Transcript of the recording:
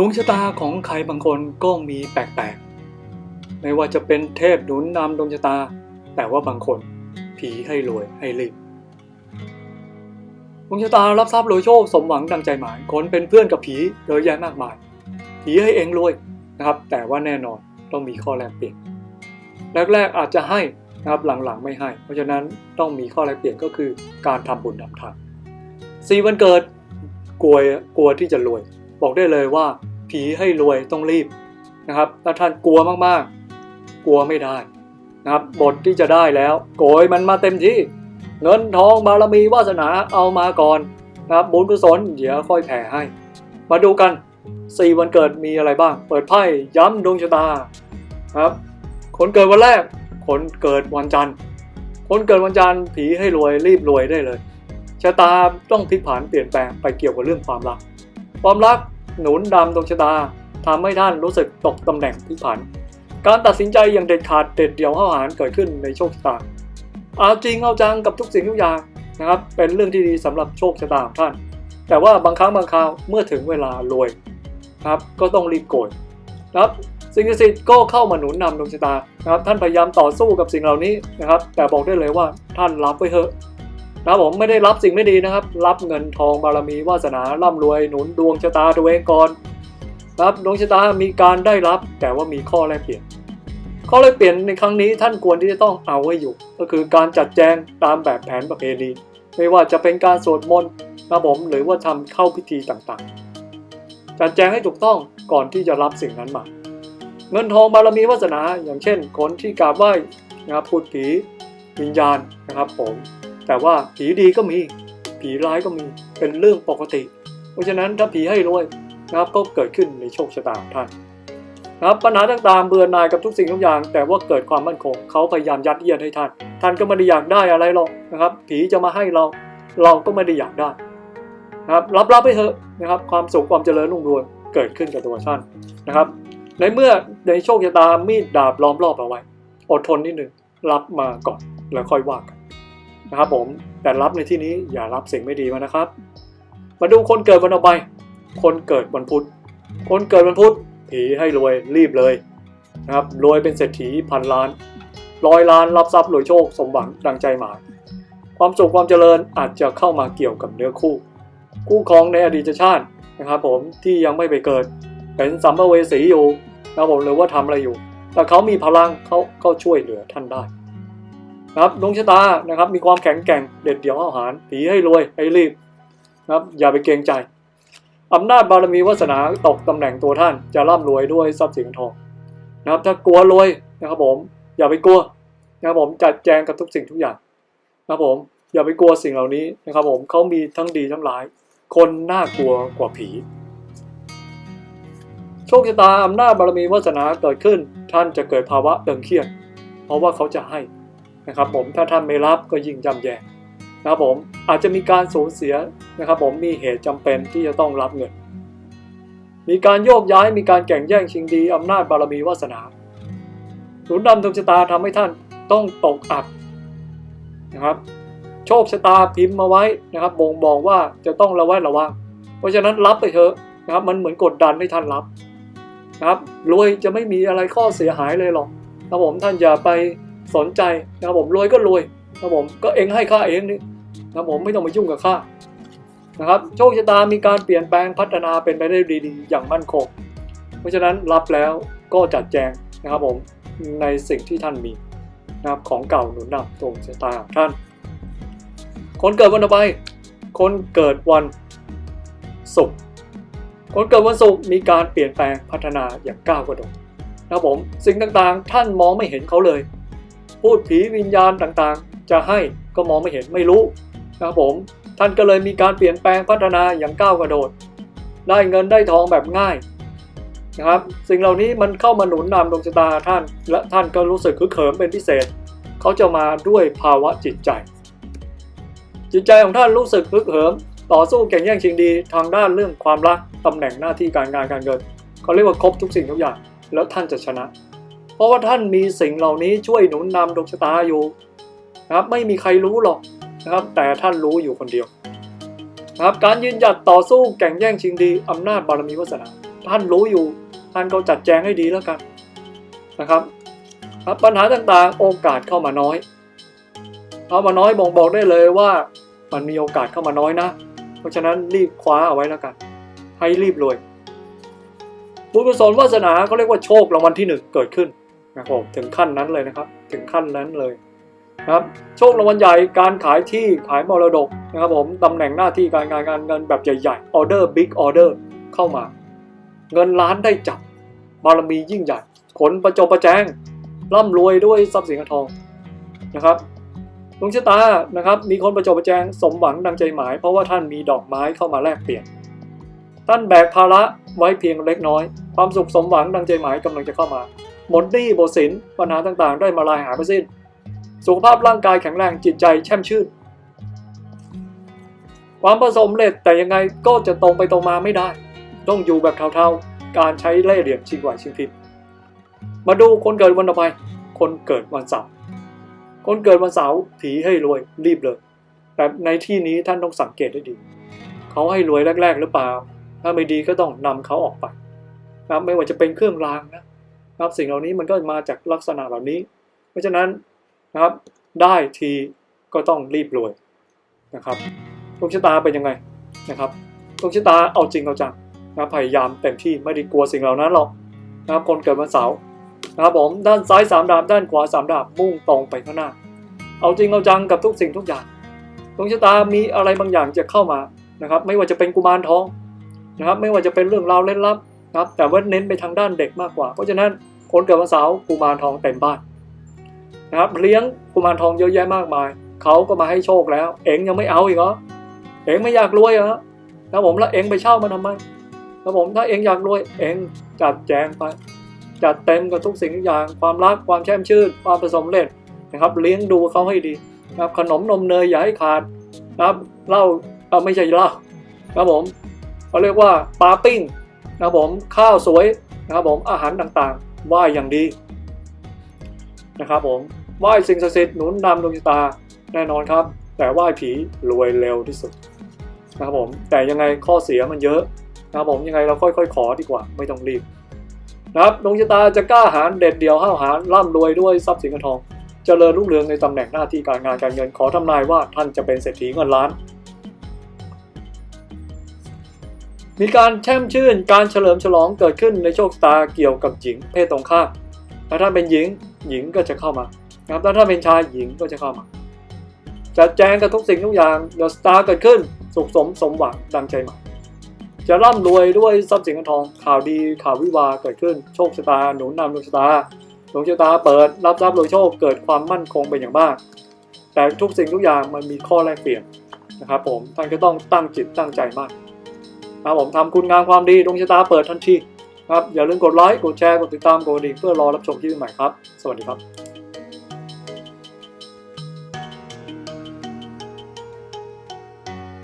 ดวงชะตาของใครบางคนก็มีแปลกๆ ไม่ว่าจะเป็นเทพหนุนนำดวงชะตา แต่ว่าบางคนผีให้รวยให้รีบดวงชะตารับทรัพย์รวยโชคสมหวังดังใจหมาย คนเป็นเพื่อนกับผีเยอะแยะมากมาย ผีให้เองรวยนะครับ แต่ว่าแน่นอนต้องมีข้อแลกเปลี่ยน แรกๆอาจจะให้นะครับหลังๆไม่ให้ เพราะฉะนั้นต้องมีข้อแลกเปลี่ยนก็คือการทำบุญทำทานสี่วันเกิดกลัวกลัวที่จะรวย บอกได้เลยว่า ผีให้รวยต้องรีบนะครับถ้าท่านกลัวมากๆ กลัวไม่ได้นะครับบทที่จะได้แล้ว โกยมันมาเต็มที่ เงินทองบารมีวาสนาเอามาก่อนนะครับบุญกุศลเดี๋ยวค่อยแผ่ให้ มาดูกัน4วันเกิดมีอะไรบ้าง เปิดไพ่ย้ำดวงชะตาครับ คนเกิดวันแรก คนเกิดวันจันทร์ คนเกิดวันจันทร์ผีให้รวยรีบรวยได้เลยชะตาต้องพลิกผันเปลี่ยนแปลงไปเกี่ยวกับเรื่องความรัก ความรักหนุนดำดวงชะตาทำให้ท่านรู้สึกตกตำแหน่งพลิกผัน การตัดสินใจอย่างเด็ดขาดเด็ดเดี่ยวห้าหาญเกิดขึ้นในโชคชะตาเอาจริงเอาจังกับทุกสิ่งทุกอย่างนะครับเป็นเรื่องที่ดีสำหรับโชคชะตาของท่าน แต่ว่าบางครั้งบางคราวเมื่อถึงเวลารวยครับก็ต้องรีบโกยนครับสิ่งศักดิ์สิทธิ์ก็เข้ามาหนุนนำดวงชะตานะครับท่านพยายามต่อสู้กับสิ่งเหล่านี้นะครับแต่บอกได้เลยว่าท่านรับไว้เถอะ ครับผมไม่ได้รับสิ่งไม่ดีนะครับ รับเงินทองบารมีวาสนาร่ำรวยหนุนดวงชะตาตัวเองก่อนครับดวงชะตามีการได้รับแต่ว่ามีข้อแลกเปลี่ยน ข้อแลกเปลี่ยนในครั้งนี้ท่านควรที่จะต้องเอาไว้อยู่ ก็คือการจัดแจงตามแบบแผนประเพณีไม่ว่าจะเป็นการสวดมนต์นะครับผมหรือว่าทำเข้าพิธีต่างๆ จัดแจงให้ถูกต้องก่อนที่จะรับสิ่งนั้นมา เงินทองบารมีวาสนา อย่างเช่นคนที่กราบไหว้นะครับพูดผีวิญญาณนะครับผม แต่ว่าผีดีก็มี ผีร้ายก็มี เป็นเรื่องปกติ เพราะฉะนั้นถ้าผีให้รวยนะครับก็เกิดขึ้นในโชคชะตาของท่านนะครับปัญหาต่างๆเบื่อหน่ายกับทุกสิ่งทุกอย่าง แต่ว่าเกิดความมั่นคงเขาพยายามยัดเยียดให้ท่าน ท่านก็ไม่ได้อยากได้อะไรหรอกนะครับ ผีจะมาให้เรา เราก็ไม่ได้อยากได้นะครับรับรับไปเถอะนะครับ ความสุขความเจริญรุ่งเรืองเกิดขึ้นกับตัวท่านนะครับ ในเมื่อในโชคชะตามีดดาบล้อมรอบเอาไว้ อดทนนิดหนึ่งรับมาก่อนแล้วค่อยว่ากัน นะครับผมแต่รับในที่นี้อย่ารับสิ่งไม่ดีมานะครับ มาดูคนเกิดวันต่อไป คนเกิดวันพุธ คนเกิดวันพุธผีให้รวยรีบเลยนะครับรวยเป็นเศรษฐีพันล้านร้อยล้านรับทรัพย์รวยโชคสมหวังดังใจหมายความสุขความเจริญอาจจะเข้ามาเกี่ยวกับเนื้อคู่ คู่ครองในอดีตชาตินะครับผมที่ยังไม่ไปเกิด เป็นสัมภเวสีอยู่นะครับผมหรือว่าทำอะไรอยู่ แต่เขามีพลังเขาก็ช่วยเหลือท่านได้ นะครับดวงชะตานะครับมีความแข็งแกร่งเด็ดเดี่ยวอาหารผีให้รวยให้รีบนะครับอย่าไปเกรงใจอำนาจบารมีวาสนาตกตำแหน่งตัวท่านจะร่ำรวยด้วยทรัพย์สินทองนะครับถ้ากลัวรวยนะครับผมอย่าไปกลัวนะครับผมจัดแจงกับทุกสิ่งทุกอย่างนะครับผมอย่าไปกลัวสิ่งเหล่านี้นะครับผมเขามีทั้งดีทั้งร้าย คนน่ากลัวกว่าผีโชคชะตาอำนาจบารมีวาสนาเกิดขึ้น ท่านจะเกิดภาวะตึงเครียด เพราะว่าเขาจะให้ นะครับผมถ้าท่านไม่รับก็ยิ่งย่ำแย่นะครับผมอาจจะมีการสูญเสียนะครับผมมีเหตุจำเป็นที่จะต้องรับเงิน มีการโยกย้ายมีการแข่งแย่งชิงดีอำนาจบารมีวาสนาหนุนนำดวงชะตาทำให้ท่านต้องตกอับนะครับ โชคชะตาพิมพ์มาไว้นะครับบ่งบอกว่าจะต้องระแวดระวังเพราะฉะนั้นรับไปเถอะนะครับ มันเหมือนกดดันให้ท่านรับนะครับรวยจะไม่มีอะไรข้อเสียหายเลยหรอกนะครับผมท่านอย่าไป สนใจนะครับผมรวยก็รวยนะครับผมก็เองให้ค่าเองนี่นะครับผมไม่ต้องมายุ่งกับข้านะครับโชคชะตามีการเปลี่ยนแปลงพัฒนาเป็นไปได้ดีๆ อย่างมั่นคง เพราะฉะนั้นรับแล้วก็จัดแจงนะครับผมในสิ่งที่ท่านมีนะครับของเก่าหนุนนำตรงชะตาของท่าน คนเกิดวันต่อไปคนเกิดวันศุกร์คนเกิดวันศุกร์มีการเปลี่ยนแปลงพัฒนาอย่างก้าวกระโดดนะครับผมสิ่งต่างๆ ท่านมองไม่เห็นเขาเลย พูดผีวิญญาณต่างๆ จะให้ก็มองไม่เห็นไม่รู้นะครับผม ท่านก็เลยมีการเปลี่ยนแปลงพัฒนาอย่างก้าวกระโดด ได้เงินได้ทองแบบง่ายนะครับ สิ่งเหล่านี้มันเข้ามาหนุนนำดวงชะตาท่าน และท่านก็รู้สึกคึกเขิมเป็นพิเศษ เขาจะมาด้วยภาวะจิตใจ จิตใจของท่านรู้สึกฮึกเหิม ต่อสู้แข่งแย่งชิงดีทางด้านเรื่องความรักตำแหน่งหน้าที่การงานการเงินเขาเรียกว่าครบทุกสิ่งทุกอย่าง แล้วท่านจะชนะ เพราะว่าท่านมีสิ่งเหล่านี้ช่วยหนุนนำดวงชะตาอยู่นะครับ ไม่มีใครรู้หรอกนะครับ แต่ท่านรู้อยู่คนเดียวนะครับ การยืนหยัดต่อสู้แข่งแย่งชิงดีอำนาจบารมีวาสนา ท่านรู้อยู่ ท่านก็จัดแจงให้ดีแล้วกันนะครับครับปัญหาต่างๆ โอกาสเข้ามาน้อย เข้ามาน้อยบ่งบอกได้เลยว่ามันมีโอกาสเข้ามาน้อยนะ เพราะฉะนั้นรีบคว้าเอาไว้แล้วกัน ให้รีบรวยบุญกุศลวาสนาเขาเรียกว่าโชครางวัลที่หนึ่งเกิดขึ้น นะครับผมถึงขั้นนั้นเลยนะครับ ถึงขั้นนั้นเลยนะครับ โชครางวัลใหญ่การขายที่ขายมรดกนะครับผมตำแหน่งหน้าที่การงานการเงินแบบใหญ่ๆออเดอร์บิ๊กออเดอร์เข้ามา เงินล้านได้จับบารมียิ่งใหญ่ขนประจบประแจงร่ำรวยด้วยทรัพย์สินเงินทองนะครับดวงชะตานะครับ มีคนประจบประแจงสมหวังดังใจหมาย เพราะว่าท่านมีดอกไม้เข้ามาแลกเปลี่ยน ท่านแบกภาระไว้เพียงเล็กน้อย ความสุขสมหวังดังใจหมายกำลังจะเข้ามา หมดหนี้หมดสินปัญหาต่างๆ ได้มาลายหายไปสิ้น สุขภาพร่างกายแข็งแรงจิตใจแช่มชื่น ความประสบเร็จแต่ยังไงก็จะตรงไปตรงมาไม่ได้ ต้องอยู่แบบเท่าๆ การใช้เล่ห์เหลี่ยมชิงไหวชิงพริบมาดูคนเกิดวันต่อไป คนเกิดวันเสาร์คนเกิดวันเสาร์ผีให้รวยรีบเลย แต่ในที่นี้ท่านต้องสังเกตให้ดี เขาให้รวยแรก ๆ หรือเปล่า ถ้าไม่ดีก็ต้องนำเขาออกไปนะไม่ว่าจะเป็นเครื่องรางนะ ครับสิ่งเหล่านี้มันก็มาจากลักษณะแบบนี้ เพราะฉะนั้นนะครับได้ทีก็ต้องรีบรวยนะครับดวงชะตาเป็นยังไงนะครับดวงชะตาเอาจริงเอาจังนะพยายามเต็มที่ไม่ได้กลัวสิ่งเหล่านั้นหรอกนะครับคนเกิดวันเสาร์นะครับผมด้านซ้ายสามดาบด้านขวาสามดาบมุ่งตรงไปข้างหน้า เอาจริงเอาจังกับทุกสิ่งทุกอย่างดวงชะตามีอะไรบางอย่างจะเข้ามานะครับ ไม่ว่าจะเป็นกุมารทองนะครับ ไม่ว่าจะเป็นเรื่องราวเล่นลับ นะครับแต่ว่าเน้นไปทางด้านเด็กมากกว่า เพราะฉะนั้นคนเกิดวันเสาร์กุมารทองเต็มบ้านนะครับเลี้ยงกุมารทองเยอะแยะมากมายเขาก็มาให้โชคแล้ว เอ็งยังไม่เอาอีกเหรอเอ็งไม่อยากรวยเหรอนะผมแล้วเอ็งไปเช่ามันทำไมนะผมถ้าเอ็งอยากรวยเอ็งจัดแจงไป จัดเต็มกับทุกสิ่งทุกอย่างความรักความแช่มชื่นความประสมเร็จนะครับ เลี้ยงดูเขาให้ดีนะครับขนมนมเนยอย่าให้ขาดนะครับเหล้าเออไม่ใช่เหล้านะครับผมเขาเรียกว่าปลาปิ้ง นะครับผมข้าวสวยนะครับผมอาหารต่างๆไหว่าอย่างดีนะครับผมไหว้สิ่งศักดิ์สิทธิ์หนุนนำดวงชะตาแน่นอนครับ แต่ไหว้ผีรวยเร็วที่สุดนะครับผมแต่ยังไงข้อเสียมันเยอะนะครับผมยังไงเราค่อยๆ ขอดีกว่าไม่ต้องรีบนะครับดวงชะตาจะกล้าหาญเด็ดเดี่ยวห้าวหาญร่ำรวยด้วยทรัพย์สินเงินทองเจริญรุ่งเรืองในตำแหน่งหน้าที่การงานการเงินขอทำนายว่าท่านจะเป็นเศรษฐีเงินล้าน มีการแช่มชื่นการเฉลิมฉลองเกิดขึ้นในโชคชะตาเกี่ยวกับหญิงเพศตรงข้ามถ้าท่านเป็นหญิงหญิงก็จะเข้ามานะครับถ้าท่านเป็นชายหญิงก็จะเข้ามา จัดแจงกับทุกสิ่งทุกอย่างเดอะสตาร์เกิดขึ้นสุขสมสมหวังดังใจหมายจะร่ำรวยด้วยทรัพย์สินเงินทองข่าวดีข่าววิวาเกิดขึ้นโชคชะตาหนุนนำดวงชะตาดวงชะตาเปิดรับทรัพย์โดยโชคเกิดความมั่นคงเป็นอย่างมาก แต่ทุกสิ่งทุกอย่างมันมีข้อแลกเปลี่ยนนะครับผมท่านก็ต้องตั้งจิตตั้งใจมาก ครับผมทำคุณงามความดีดวงชะตาเปิดทันทีครับอย่าลืมกดไลค์กดแชร์กดติดตามกดกระดิ่งเพื่อรอรับชมคลิปใหม่ครับ สวัสดีครับ